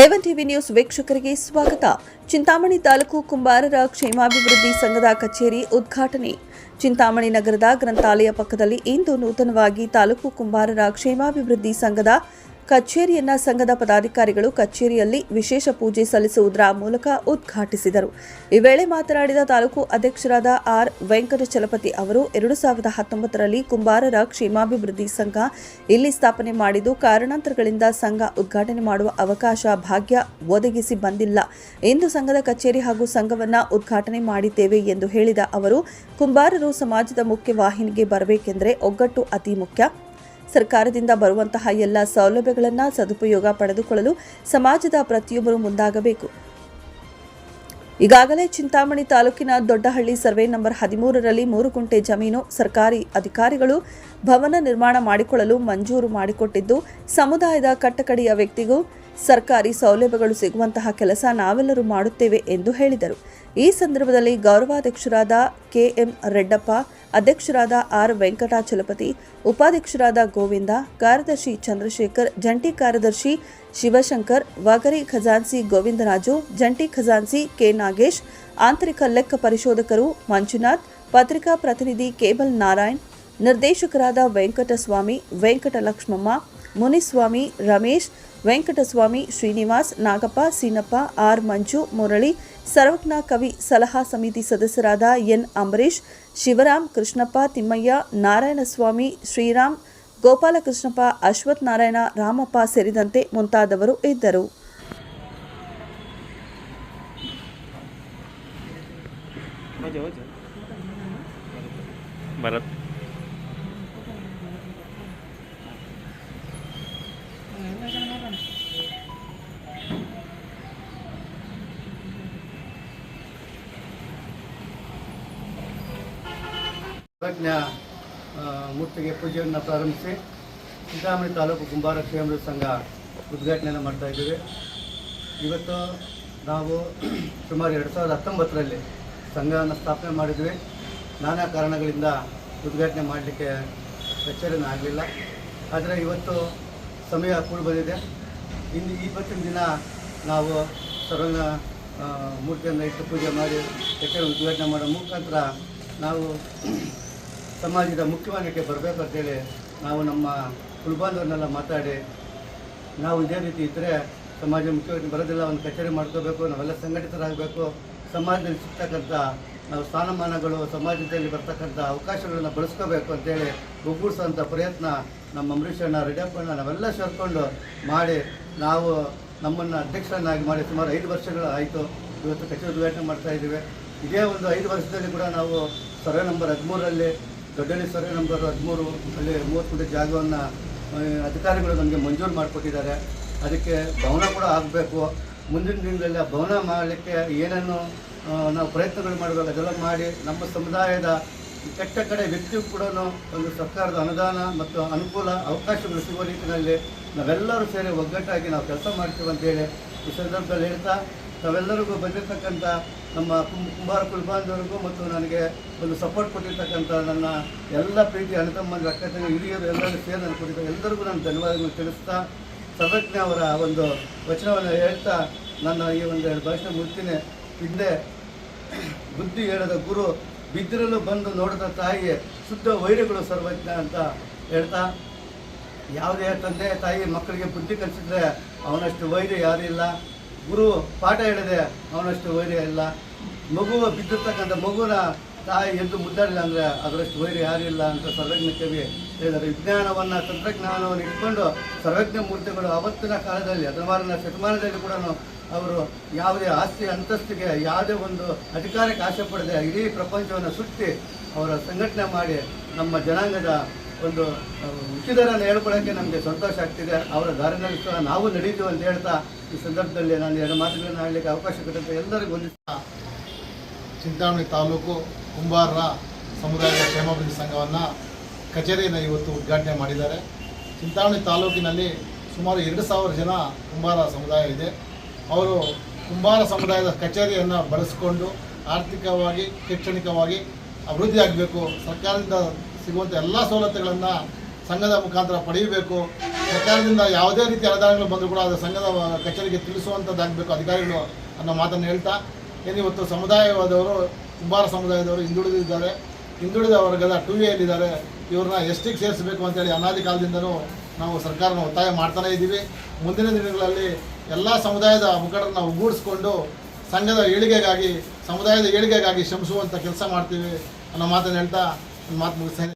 A one TV news ವೀಕ್ಷಕರಿಗೆ ಸ್ವಾಗತ. ಚಿಂತಾಮಣಿ ತಾಲೂಕು ಕುಂಬಾರರ ಕ್ಷೇಮಾಭಿವೃದ್ಧಿ ಸಂಘದ ಕಚೇರಿ ಉದ್ಘಾಟನೆ. ಚಿಂತಾಮಣಿ ನಗರದ ಗ್ರಂಥಾಲಯ ಪಕ್ಕದಲ್ಲಿ ಇಂದು ನೂತನವಾಗಿ ತಾಲೂಕು ಕುಂಬಾರರ ಕ್ಷೇಮಾಭಿವೃದ್ಧಿ ಸಂಘದ ಕಚೇರಿಯನ್ನ ಸಂಘದ ಪದಾಧಿಕಾರಿಗಳು ಕಚೇರಿಯಲ್ಲಿ ವಿಶೇಷ ಪೂಜೆ ಸಲ್ಲಿಸುವುದರ ಮೂಲಕ ಉದ್ಘಾಟಿಸಿದರು. ಈ ವೇಳೆ ಮಾತನಾಡಿದ ತಾಲೂಕು ಅಧ್ಯಕ್ಷರಾದ ಆರ್. ವೆಂಕಟ ಚಲಪತಿ ಅವರು, ಎರಡು ಸಾವಿರದ ಹತ್ತೊಂಬತ್ತರಲ್ಲಿ ಕುಂಬಾರರ ಕ್ಷೇಮಾಭಿವೃದ್ಧಿ ಸಂಘ ಇಲ್ಲಿ ಸ್ಥಾಪನೆ ಮಾಡಿದ್ದು, ಕಾರಣಾಂತರಗಳಿಂದ ಸಂಘ ಉದ್ಘಾಟನೆ ಮಾಡುವ ಅವಕಾಶ ಭಾಗ್ಯ ಒದಗಿಸಿ ಬಂದಿಲ್ಲ. ಇಂದು ಸಂಘದ ಕಚೇರಿ ಹಾಗೂ ಸಂಘವನ್ನ ಉದ್ಘಾಟನೆ ಮಾಡಿದ್ದೇವೆ ಎಂದು ಹೇಳಿದ ಅವರು, ಕುಂಬಾರರು ಸಮಾಜದ ಮುಖ್ಯ ವಾಹಿನಿಗೆ ಬರಬೇಕೆಂದರೆ ಒಗ್ಗಟ್ಟು ಅತಿ ಮುಖ್ಯ. ಸರ್ಕಾರದಿಂದ ಬರುವಂತಹ ಎಲ್ಲ ಸೌಲಭ್ಯಗಳನ್ನು ಸದುಪಯೋಗ ಪಡೆದುಕೊಳ್ಳಲು ಸಮಾಜದ ಪ್ರತಿಯೊಬ್ಬರು ಮುಂದಾಗಬೇಕು. ಈಗಾಗಲೇ ಚಿಂತಾಮಣಿ ತಾಲೂಕಿನ ದೊಡ್ಡಹಳ್ಳಿ ಸರ್ವೆ ನಂಬರ್ ಹದಿಮೂರರಲ್ಲಿ ಮೂರು ಗುಂಟೆ ಜಮೀನು ಸರ್ಕಾರಿ ಅಧಿಕಾರಿಗಳು ಭವನ ನಿರ್ಮಾಣ ಮಾಡಿಕೊಳ್ಳಲು ಮಂಜೂರು ಮಾಡಿಕೊಟ್ಟಿದ್ದು, ಸಮುದಾಯದ ಕಟ್ಟಕಡೆಯ ವ್ಯಕ್ತಿಗೂ ಸರ್ಕಾರಿ ಸೌಲಭ್ಯಗಳು ಸಿಗುವಂತಹ ಕೆಲಸ ನಾವೆಲ್ಲರೂ ಮಾಡುತ್ತೇವೆ ಎಂದು ಹೇಳಿದರು. ಈ ಸಂದರ್ಭದಲ್ಲಿ ಗೌರವಾಧ್ಯಕ್ಷರಾದ ಕೆಎಂ ರೆಡ್ಡಪ್ಪ, ಅಧ್ಯಕ್ಷರಾದ ಆರ್ ವೆಂಕಟಾಚಲಪತಿ, ಉಪಾಧ್ಯಕ್ಷರಾದ ಗೋವಿಂದ, ಕಾರ್ಯದರ್ಶಿ ಚಂದ್ರಶೇಖರ್, ಜಂಟಿ ಕಾರ್ಯದರ್ಶಿ ಶಿವಶಂಕರ್ ವಗರಿ ಖಜಾನ್ಸಿ ಗೋವಿಂದರಾಜು, ಜಂಟಿ ಖಜಾನ್ಸಿ ಕೆ ನಾಗೇಶ್, ಆಂತರಿಕ ಲೆಕ್ಕ ಪರಿಶೋಧಕರು ಮಂಜುನಾಥ್, ಪತ್ರಿಕಾ ಪ್ರತಿನಿಧಿ ಕೇಬಲ್ ನಾರಾಯಣ್, ನಿರ್ದೇಶಕರಾದ ವೆಂಕಟಸ್ವಾಮಿ, ವೆಂಕಟಲಕ್ಷ್ಮಮ್ಮ, ಮುನಿಸ್ವಾಮಿ ರಮೇಶ್ ವೆಂಕಟಸ್ವಾಮಿ, ಶ್ರೀನಿವಾಸ್, ನಾಗಪ್ಪ, ಸೀನಪ್ಪ, ಆರ್ ಮಂಜು, ಮುರಳಿ, ಸರ್ವಜ್ಞ ಕವಿ ಸಲಹಾ ಸಮಿತಿ ಸದಸ್ಯರಾದ ಎನ್ ಅಂಬರೀಶ್ ಶಿವರಾಮ್, ಕೃಷ್ಣಪ್ಪ, ತಿಮ್ಮಯ್ಯ, ನಾರಾಯಣಸ್ವಾಮಿ, ಶ್ರೀರಾಮ್, ಗೋಪಾಲಕೃಷ್ಣಪ್ಪ ಅಶ್ವಥ್ ನಾರಾಯಣ ರಾಮಪ್ಪ ಸೇರಿದಂತೆ ಮುಂತಾದವರು ಇದ್ದರು. ಭರತ್ ಪ್ರಜ್ಞ ಮೂರ್ತಿಗೆ ಪೂಜೆಯನ್ನು ಪ್ರಾರಂಭಿಸಿ ಚಿಂತಾಮಣಿ ತಾಲೂಕು ಕುಂಬಾರ ಕ್ಷೇಮದ ಸಂಘ ಉದ್ಘಾಟನೆಯನ್ನು ಮಾಡ್ತಾ ಇದ್ದೀವಿ. ಇವತ್ತು ನಾವು ಸುಮಾರು ಎರಡು ಸಾವಿರದ ಹತ್ತೊಂಬತ್ತರಲ್ಲಿ ಸಂಘವನ್ನು ಸ್ಥಾಪನೆ ಮಾಡಿದ್ವಿ. ನಾನಾ ಕಾರಣಗಳಿಂದ ಉದ್ಘಾಟನೆ ಮಾಡಲಿಕ್ಕೆ ಕಚೇರಿನ ಆಗಲಿಲ್ಲ. ಆದರೆ ಇವತ್ತು ಸಮಯ ಕೂಡ ಬಂದಿದೆ. ಇನ್ನು ಇವತ್ತಿನ ದಿನ ನಾವು ಸರ್ವಂಗ ಮೂರ್ತಿಯನ್ನು ಇಟ್ಟು ಪೂಜೆ ಮಾಡಿ ಕಚೇರಿ ಉದ್ಘಾಟನೆ ಮಾಡೋ ಮುಖಾಂತರ ನಾವು ಸಮಾಜದ ಮುಖ್ಯವಾಹಿನಿಗೆ ಬರಬೇಕು ಅಂತೇಳಿ ನಾವು ನಮ್ಮ ಕುಲಬಾಂಧವನ್ನೆಲ್ಲ ಮಾತಾಡಿ ನಾವು ಇದೇ ರೀತಿ ಇದ್ದರೆ ಸಮಾಜ ಮುಖ್ಯವಾಗಿ ಬರೋದಿಲ್ಲ, ಒಂದು ಕಚೇರಿ ಮಾಡ್ಕೋಬೇಕು, ನಾವೆಲ್ಲ ಸಂಘಟಿತರಾಗಬೇಕು, ಸಮಾಜದಲ್ಲಿ ಸಿಗ್ತಕ್ಕಂಥ ನಾವು ಸ್ಥಾನಮಾನಗಳು, ಸಮಾಜದಲ್ಲಿ ಬರ್ತಕ್ಕಂಥ ಅವಕಾಶಗಳನ್ನು ಬಳಸ್ಕೋಬೇಕು ಅಂತೇಳಿ ಒಗ್ಗೂಡಿಸೋಂಥ ಪ್ರಯತ್ನ ನಮ್ಮ ಅಂಬರೀಷಣ್ಣ ರೆಡ್ಡಪ್ಪಣ್ಣ ನಾವೆಲ್ಲ ಸೇರಿಕೊಂಡು ಮಾಡಿ ನಾವು ನಮ್ಮನ್ನು ಅಧ್ಯಕ್ಷರನ್ನಾಗಿ ಮಾಡಿ ಸುಮಾರು ಐದು ವರ್ಷಗಳು ಆಯಿತು. ಇವತ್ತು ಕಚೇರಿ ಉದ್ಘಾಟನೆ ಮಾಡ್ತಾ ಇದ್ದೀವಿ. ಇದೇ ಒಂದು ಐದು ವರ್ಷದಲ್ಲಿ ಕೂಡ ನಾವು ಸರ್ವೆ ನಂಬರ್ ಹದಿಮೂರರಲ್ಲಿ ದೊಡ್ಡಳ್ಳಿ ನಂಬರ್ ಹದಿಮೂರು ಅಲ್ಲಿ ಮೂವತ್ತು ಗುಂಟೆ ಜಾಗವನ್ನು ಅಧಿಕಾರಿಗಳು ನಮಗೆ ಮಂಜೂರು ಮಾಡಿಕೊಟ್ಟಿದ್ದಾರೆ. ಅದಕ್ಕೆ ಭವನ ಕೂಡ ಆಗಬೇಕು. ಮುಂದಿನ ದಿನದಲ್ಲಿ ಭವನ ಮಾಡಲಿಕ್ಕೆ ಏನೇನು ಆ, ನಾವು ಪ್ರಯತ್ನಗಳು ಮಾಡಬೇಕು ಅದೆಲ್ಲ ಮಾಡಿ ನಮ್ಮ ಸಮುದಾಯದ ಕೆಟ್ಟ ಕಡೆ ವ್ಯಕ್ತಿಗೂ ಕೂಡ ಒಂದು ಸರ್ಕಾರದ ಅನುದಾನ ಮತ್ತು ಅನುಕೂಲ ಅವಕಾಶಗಳು ಸಿಗುವ ರೀತಿಯಲ್ಲಿ ನಾವೆಲ್ಲರೂ ಸೇರಿ ಒಗ್ಗಟ್ಟಾಗಿ ನಾವು ಕೆಲಸ ಮಾಡ್ತೀವಿ ಅಂತೇಳಿ ಈ ಸಂದರ್ಭದಲ್ಲಿ ಹೇಳ್ತಾ ತಾವೆಲ್ಲರಿಗೂ ಬಂದಿರತಕ್ಕಂಥ ನಮ್ಮ ಕುಂ- ಕುಂಬಾರ ಕುಲಬಾಂಧವರಿಗೂ ಮತ್ತು ನನಗೆ ಒಂದು ಸಪೋರ್ಟ್ ಕೊಟ್ಟಿರ್ತಕ್ಕಂಥ ನನ್ನ ಎಲ್ಲ ಪ್ರೀತಿ ಅಣ್ಣತಮ್ಮಂದಿರ ಅಕ್ಕ ತಂಗಿ ಹಿರಿಯರು ಎಲ್ಲರೂ ಸೇರಿ ನಾನು ಕೊಟ್ಟಿದ್ದೆ ಎಲ್ಲರಿಗೂ ನಾನು ಧನ್ಯವಾದಗಳನ್ನು ತಿಳಿಸ್ತಾ ಸರ್ವಜ್ಞ ಅವರ ಒಂದು ವಚನವನ್ನು ಹೇಳ್ತಾ ನನ್ನ ಈ ಒಂದು ಎರಡು ಭಾಷಣ ಮುಗ್ತೀನಿ ಹಿಂದೆ ಬುದ್ಧಿ ಹೇಳದ ಗುರು ಬಿದ್ದಿರಲು ಬಂದು ನೋಡಿದ ತಾಯಿಗೆ ಶುದ್ಧ ವೈರ್ಯಗಳು ಸರ್ವಜ್ಞ ಅಂತ ಹೇಳ್ತಾ, ಯಾವುದೇ ತಂದೆ ತಾಯಿ ಮಕ್ಕಳಿಗೆ ಬುದ್ಧಿ ಕಲಿಸಿದ್ರೆ ಅವನಷ್ಟು ವೈರ್ಯ ಯಾರೂ ಇಲ್ಲ. ಗುರು ಪಾಠ ಹೇಳಿದೆ ಅವನಷ್ಟು ವೈರ್ಯ ಇಲ್ಲ. ಮಗು ಬಿದ್ದಿರ್ತಕ್ಕಂಥ ಮಗುನ ತಾಯಿ ಎದ್ದು ಮುದ್ದಾಡಿಲ್ಲ ಅಂದರೆ ಅದರಷ್ಟು ವೈರ್ಯ ಯಾರೂ ಇಲ್ಲ ಅಂತ ಸರ್ವಜ್ಞ ಕವಿ ಹೇಳಿದ್ದಾರೆ. ವಿಜ್ಞಾನವನ್ನು, ತಂತ್ರಜ್ಞಾನವನ್ನು ಇಟ್ಕೊಂಡು ಸರ್ವಜ್ಞ ಮೂರ್ತಿಗಳು ಅವತ್ತಿನ ಕಾಲದಲ್ಲಿ ಹದಿನಾರನ ಶತಮಾನದಲ್ಲಿ ಕೂಡ ಅವರು ಯಾವುದೇ ಆಸ್ತಿ ಅಂತಸ್ತಿಗೆ ಯಾವುದೇ ಒಂದು ಅಧಿಕಾರಕ್ಕೆ ಆಸೆ ಪಡದೆ ಇಡೀ ಪ್ರಪಂಚವನ್ನು ಸುತ್ತಿ ಅವರ ಸಂಘಟನೆ ಮಾಡಿ ನಮ್ಮ ಜನಾಂಗದ ಒಂದು ಹುಟ್ಟಿದರನ್ನು ಹೇಳ್ಕೊಳ್ಳೋಕ್ಕೆ ನಮಗೆ ಸಂತೋಷ ಆಗ್ತಿದೆ. ಅವರ ದಾರಿನಲ್ಲಿ ಸಹ ನಾವು ನಡೀತೀವಿ ಅಂತ ಹೇಳ್ತಾ ಈ ಸಂದರ್ಭದಲ್ಲಿ ನಾನು ಎರಡು ಮಾತುಗಳನ್ನು ಆಡಲಿಕ್ಕೆ ಅವಕಾಶ ಕೊಟ್ಟಂತೆ. ಎಲ್ಲರಿಗೂ ಒಂದು ಚಿಂತಾಮಣಿ ತಾಲೂಕು ಕುಂಬಾರರ ಸಮುದಾಯದ ಕ್ಷೇಮಾಭಿವೃದ್ಧಿ ಸಂಘವನ್ನು ಕಚೇರಿಯನ್ನು ಇವತ್ತು ಉದ್ಘಾಟನೆ ಮಾಡಿದ್ದಾರೆ. ಚಿಂತಾಮಣಿ ತಾಲೂಕಿನಲ್ಲಿ ಸುಮಾರು ಎರಡು ಸಾವಿರ ಜನ ಕುಂಬಾರ ಸಮುದಾಯ ಇದೆ. ಅವರು ಕುಂಬಾರ ಸಮುದಾಯದ ಕಚೇರಿಯನ್ನು ಬಳಸಿಕೊಂಡು ಆರ್ಥಿಕವಾಗಿ, ಶೈಕ್ಷಣಿಕವಾಗಿ ಅಭಿವೃದ್ಧಿ ಆಗಬೇಕು, ಸರ್ಕಾರದಿಂದ ಸಿಗುವಂಥ ಎಲ್ಲ ಸವಲತ್ತುಗಳನ್ನು ಸಂಘದ ಮುಖಾಂತರ ಪಡೆಯಬೇಕು. ಸರ್ಕಾರದಿಂದ ಯಾವುದೇ ರೀತಿಯ ಅನುದಾನಗಳು ಬಂದರೂ ಕೂಡ ಅದು ಸಂಘದ ಕಚೇರಿಗೆ ತಿಳಿಸುವಂಥದ್ದಾಗಬೇಕು ಅಧಿಕಾರಿಗಳು ಅನ್ನೋ ಮಾತನ್ನು ಹೇಳ್ತಾ ಏನಿವತ್ತು ಸಮುದಾಯವಾದವರು ಕುಂಬಾರ ಸಮುದಾಯದವರು ಹಿಂದುಳಿದಿದ್ದಾರೆ. ಹಿಂದುಳಿದ ವರ್ಗದ ಟು ವಿಯಲ್ಲಿದ್ದಾರೆ ಇವ್ರನ್ನ ಎಸ್ ಟಿಗೆ ಸೇರಿಸಬೇಕು ಅಂತೇಳಿ ಅನಾದಿ ಕಾಲದಿಂದಲೂ ನಾವು ಸರ್ಕಾರನ ಒತ್ತಾಯ ಮಾಡ್ತಾನೇ ಇದ್ದೀವಿ ಮುಂದಿನ ದಿನಗಳಲ್ಲಿ ಎಲ್ಲ ಸಮುದಾಯದ ಮುಖಂಡರನ್ನ ಒಗ್ಗೂಡಿಸ್ಕೊಂಡು ಸಂಘದ ಏಳಿಗೆಗಾಗಿ, ಸಮುದಾಯದ ಏಳಿಗೆಗಾಗಿ ಶ್ರಮಿಸುವಂಥ ಕೆಲಸ ಮಾಡ್ತೀವಿ. ಅನ್ನೋ ಮಾತನ್ನು ಹೇಳ್ತಾ ಒಂದು ಮಾತು ಮುಗಿಸ್ತೇನೆ.